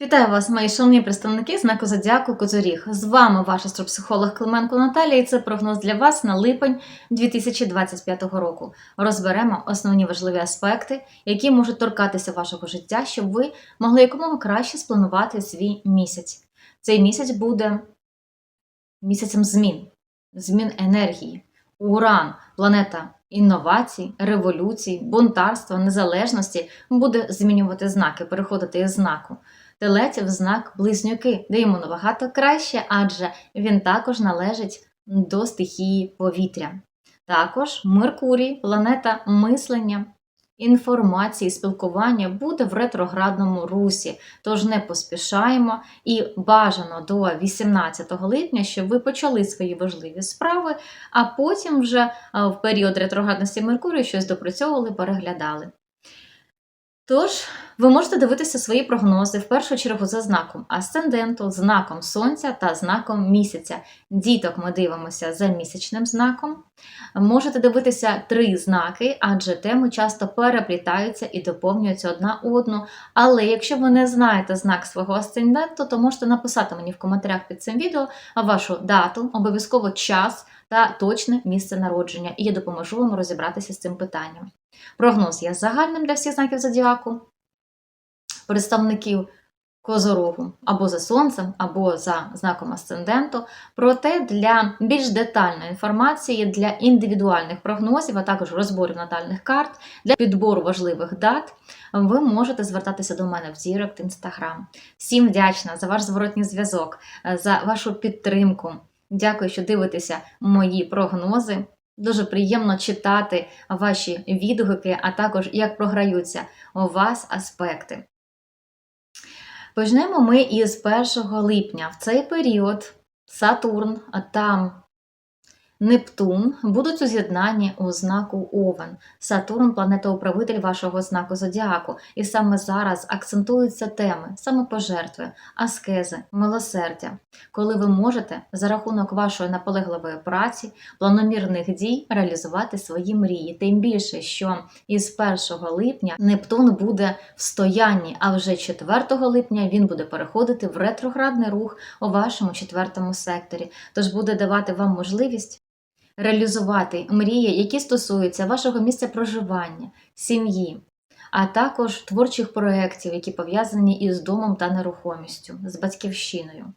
Вітаю вас, мої шановні представники знаку Зодіаку Козоріг. З вами ваш астропсихолог Клименко Наталія, і це прогноз для вас на липень 2025 року. Розберемо основні важливі аспекти, які можуть торкатися вашого життя, щоб ви могли якомога краще спланувати свій місяць. Цей місяць буде місяцем змін, змін енергії. Уран, планета інновацій, революцій, бунтарства, незалежності буде змінювати знаки, переходити із знаку. Телець в знак близнюки, де йому набагато краще, адже він також належить до стихії повітря. Також Меркурій, планета мислення, інформації, спілкування буде в ретроградному русі. Тож не поспішаємо і бажано до 18 липня, щоб ви почали свої важливі справи, а потім вже в період ретроградності Меркурію щось допрацьовували, переглядали. Тож, ви можете дивитися свої прогнози в першу чергу за знаком асценденту, знаком сонця та знаком місяця. Діток ми дивимося за місячним знаком. Можете дивитися три знаки, адже теми часто переплітаються і доповнюються одна одну. Але якщо ви не знаєте знак свого асценденту, то можете написати мені в коментарях під цим відео вашу дату, обов'язково час та точне місце народження, і я допоможу вам розібратися з цим питанням. Прогноз є загальним для всіх знаків зодіаку, представників Козорогу або за сонцем, або за знаком асценденту. Проте для більш детальної інформації, для індивідуальних прогнозів, а також розборів натальних карт, для підбору важливих дат, ви можете звертатися до мене в Дірект Інстаграм. Всім вдячна за ваш зворотній зв'язок, за вашу підтримку. Дякую, що дивитеся мої прогнози. Дуже приємно читати ваші відгуки, а також як програються у вас аспекти. Почнемо ми із 1 липня. В цей період Сатурн та Нептун будуть у з'єднанні у знаку Овен. Сатурн планетоуправитель вашого знаку Зодіаку. І саме зараз акцентуються теми самопожертви, аскези, милосердя, коли ви можете за рахунок вашої наполегливої праці, планомірних дій реалізувати свої мрії. Тим більше, що із 1 липня Нептун буде в стоянні, а вже 4 липня він буде переходити в ретроградний рух у вашому четвертому секторі. Тож буде давати вам можливість реалізувати мрії, які стосуються вашого місця проживання, сім'ї, а також творчих проєктів, які пов'язані із домом та нерухомістю, з батьківщиною.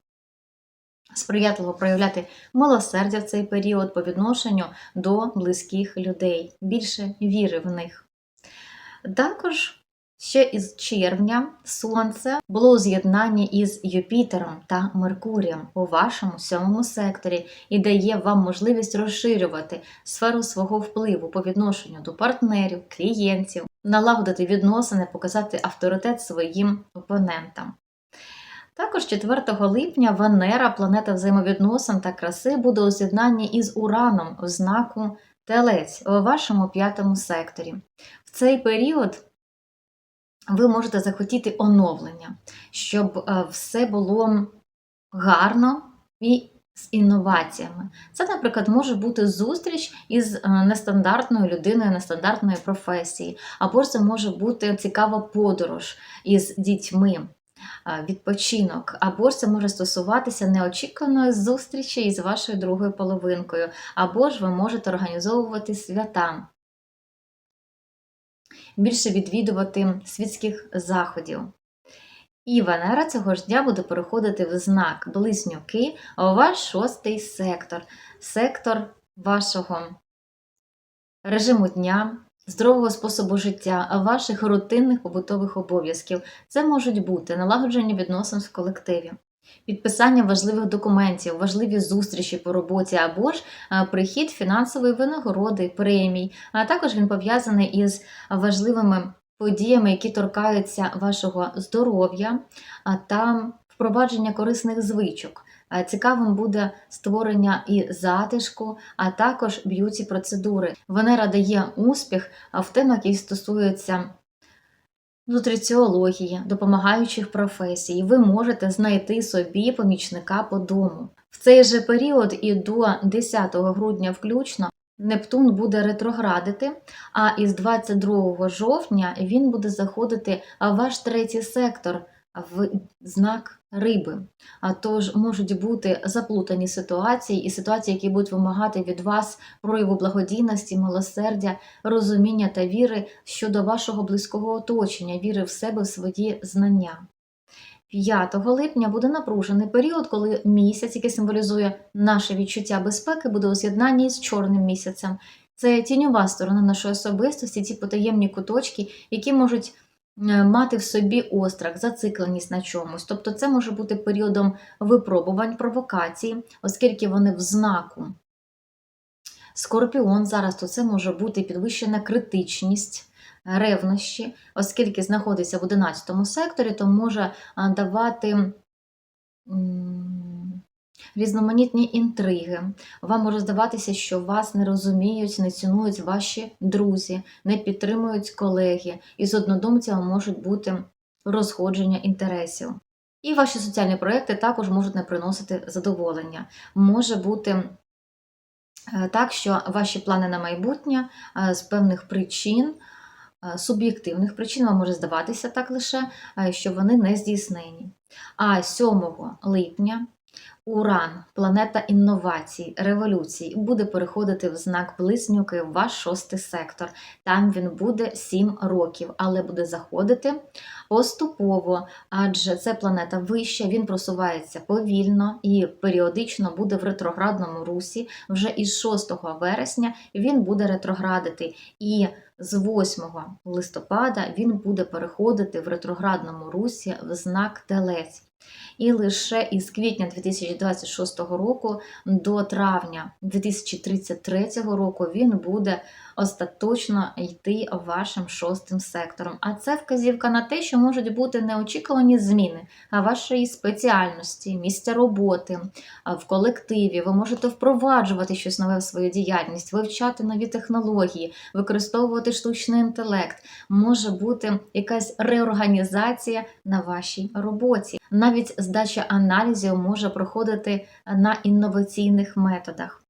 Сприятливо проявляти милосердя в цей період по відношенню до близьких людей, більше віри в них. Також ще із червня Сонце було у з'єднанні із Юпітером та Меркурієм у вашому сьомому секторі і дає вам можливість розширювати сферу свого впливу по відношенню до партнерів, клієнтів, налагодити відносини, показати авторитет своїм опонентам. Також 4 липня Венера, планета взаємовідносин та краси, буде у з'єднанні із Ураном у знаку Телець у вашому п'ятому секторі. В цей період ви можете захотіти оновлення, щоб е, все було гарно і з інноваціями. Це, наприклад, може бути зустріч із е, нестандартною людиною, нестандартної професії, або це може бути цікава подорож із дітьми. е, Відпочинок, або ж це може стосуватися неочікуваної зустрічі із вашою другою половинкою, або ж ви можете організовувати свята більше відвідувати світських заходів. І Венера цього ж дня буде переходити в знак Близнюки, а у шостий сектор, сектор вашого режиму дня, здорового способу життя, ваших рутинних побутових обов'язків. Це можуть бути налагодження відносин в колективі. Підписання важливих документів, важливі зустрічі по роботі або ж е, прихід фінансової винагороди, премій. А також він пов'язаний із важливими подіями, які торкаються вашого здоров'я та впровадження корисних звичок. Е, Цікавим буде створення і затишку, а також б'юті процедури. Венера дає успіх в темах, які стосуються нутриціології, допомагаючих професій, ви можете знайти собі помічника по дому. В цей же період і до 10 грудня включно Нептун буде ретроградити, а із 22 жовтня він буде заходити в ваш третій сектор в знак риби. А тож можуть бути заплутані ситуації і ситуації, які будуть вимагати від вас прояву благодійності, милосердя, розуміння та віри щодо вашого близького оточення, віри в себе, в свої знання. 5 липня буде напружений період, коли місяць, який символізує наше відчуття безпеки, буде у з'єднанні з чорним місяцем. Це тіньова сторона нашої особистості, ті потаємні куточки, які можуть мати в собі острах, зацикленість на чомусь. Тобто це може бути періодом випробувань, провокацій, оскільки вони в знаку. Скорпіон зараз, то це може бути підвищена критичність, ревнощі, оскільки знаходиться в 11 секторі, то може давати різноманітні інтриги. Вам може здаватися, що вас не розуміють, не цінують ваші друзі, не підтримують колеги, і з однодумцями можуть бути розходження інтересів. І ваші соціальні проекти також можуть не приносити задоволення. Може бути е, так, що ваші плани на майбутнє е, з певних причин, е, суб'єктивних причин, вам може здаватися так лише, що вони не здійснені. А 7 липня Уран, планета інновацій, революцій, буде переходити в знак близнюки в ваш шостий сектор. Там він буде 7 років, але буде заходити поступово, адже це планета вища, він просувається повільно і періодично буде в ретроградному русі. Вже із 6 вересня він буде ретроградити. І з 8 листопада він буде переходити в ретроградному русі в знак Телець. І лише із квітня 2026 року до травня 2033 року він буде остаточно йти вашим шостим сектором. А це вказівка на те, що можуть бути неочікувані зміни вашої спеціальності, місця роботи в колективі. Ви можете впроваджувати щось нове в свою діяльність, вивчати нові технології, використовувати штучний інтелект. Може бути якась реорганізація на вашій роботі. Навіть здача аналізів може проходити на інноваційних методах.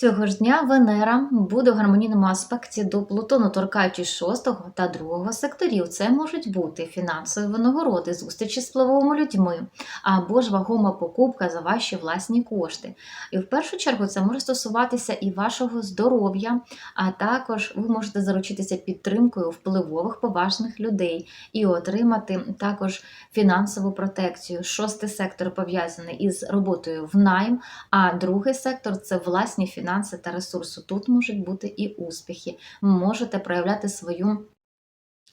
Цього ж дня Венера буде в гармонійному аспекті до Плутону, торкаючись 6 та 2 секторів. Це можуть бути фінансові винагороди, зустрічі з впливовими людьми або ж вагома покупка за ваші власні кошти. І в першу чергу це може стосуватися і вашого здоров'я, а також ви можете заручитися підтримкою впливових поважних людей і отримати також фінансову протекцію. Шостий сектор пов'язаний із роботою в найм, а другий сектор це власні фінанси та ресурси. Тут можуть бути і успіхи. Можете проявляти свою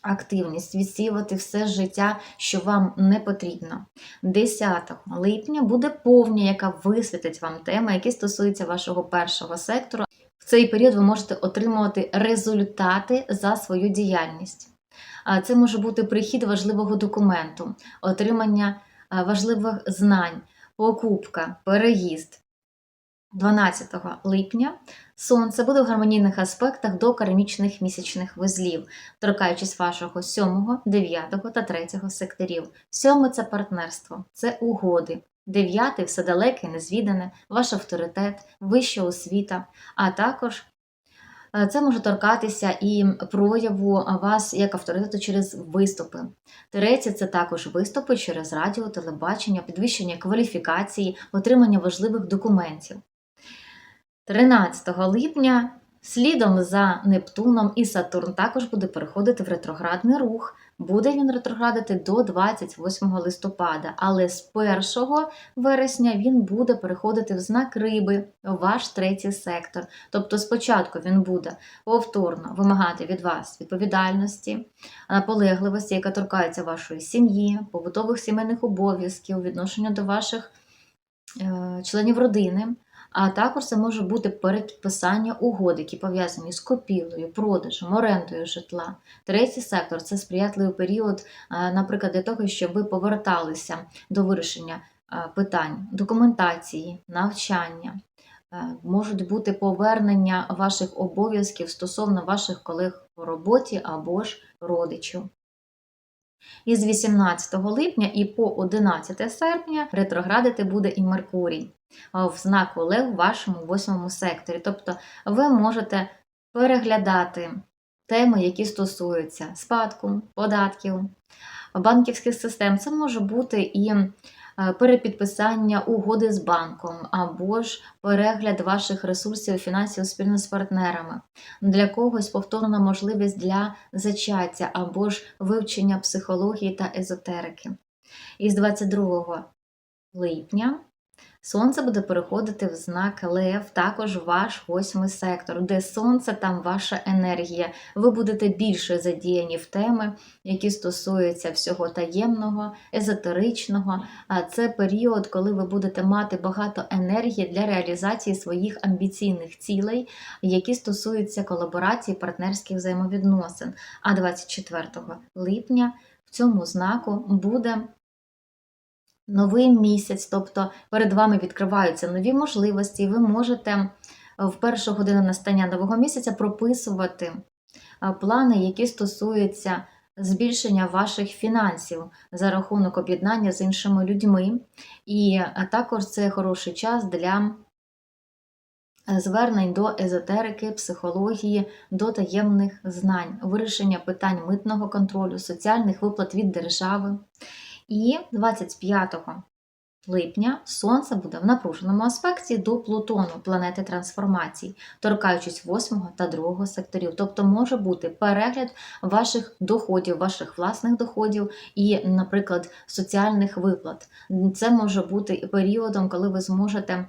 активність, відсіювати все життя, що вам не потрібно. 10 липня буде повня, яка висвітить вам теми, які стосуються вашого першого сектору. В цей період ви можете отримувати результати за свою діяльність. Це може бути прихід важливого документу, отримання важливих знань, покупка, переїзд. 12 липня Сонце буде в гармонійних аспектах до кармічних місячних вузлів, торкаючись вашого 7, 9 та 3 секторів. 7 – це партнерство, це угоди. Дев'ятий все далеке, незвідане, ваш авторитет, вища освіта, а також е, це може торкатися і прояву вас як авторитету через виступи. Третє це також виступи через радіо, телебачення, підвищення кваліфікації, отримання важливих документів. 13 липня слідом за Нептуном і Сатурн також буде переходити в ретроградний рух. Буде він ретроградити до 28 листопада, але з 1 вересня він буде переходити в знак риби, ваш третій сектор. Тобто спочатку він буде повторно вимагати від вас відповідальності, наполегливості, яка торкається вашої сім'ї, побутових сімейних обов'язків, відношення до ваших е, членів родини. А також це може бути переписання угод, які пов'язані з копілою, продажем, орендою житла. Третій сектор це сприятливий період, наприклад, для того, щоб ви поверталися до вирішення питань документації, навчання. Можуть бути повернення ваших обов'язків стосовно ваших колег по роботі або ж родичів. Із 18 липня і по 11 серпня ретроградити буде і Меркурій в знаку Лев в вашому восьмому секторі. Тобто ви можете переглядати теми, які стосуються спадку, податків, банківських систем. Це може бути і перепідписання угоди з банком, або ж перегляд ваших ресурсів і фінансів спільно з партнерами. Для когось повторна можливість для зачаття або ж вивчення психології та езотерики. Із 22 липня Сонце буде переходити в знак Лев, також ваш восьмий сектор, де сонце, там ваша енергія. Ви будете більше задіяні в теми, які стосуються всього таємного, езотеричного. А це період, коли ви будете мати багато енергії для реалізації своїх амбіційних цілей, які стосуються колаборації партнерських взаємовідносин. А 24 липня в цьому знаку буде новий місяць, тобто перед вами відкриваються нові можливості, і ви можете в першу годину настання нового місяця прописувати е, плани, які стосуються збільшення ваших фінансів за рахунок об'єднання з іншими людьми. І е, також це хороший час для е, звернень до езотерики, психології, до таємних знань, вирішення питань митного контролю, соціальних виплат від держави. І 25 липня Сонце буде в напруженому аспекті до Плутону, планети трансформацій, торкаючись 8 та 2 секторів. Тобто може бути перегляд ваших доходів, ваших власних доходів і, наприклад, соціальних виплат. Це може бути і періодом, коли ви зможете.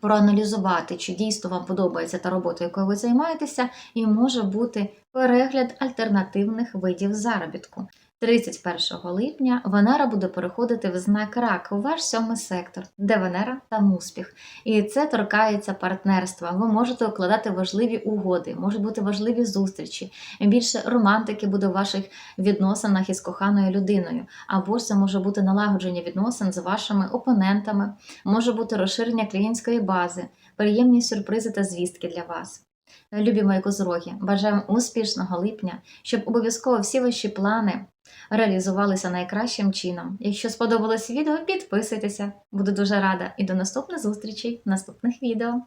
Проаналізувати, чи дійсно вам подобається та робота, якою ви займаєтеся, і може бути перегляд альтернативних видів заробітку. 31 липня Венера буде переходити в знак рак у ваш сьомий сектор, де Венера там успіх. І це торкається партнерства. Ви можете укладати важливі угоди, можуть бути важливі зустрічі. Більше романтики буде у ваших відносинах із коханою людиною. Або це може бути налагодження відносин з вашими опонентами, може бути розширення клієнтської бази, приємні сюрпризи та звістки для вас. Любі мої козороги, бажаємо успішного липня, щоб обов'язково всі ваші плани реалізувалися найкращим чином. Якщо сподобалось відео, підписуйтеся. Буду дуже рада і до наступних зустрічей в наступних відео.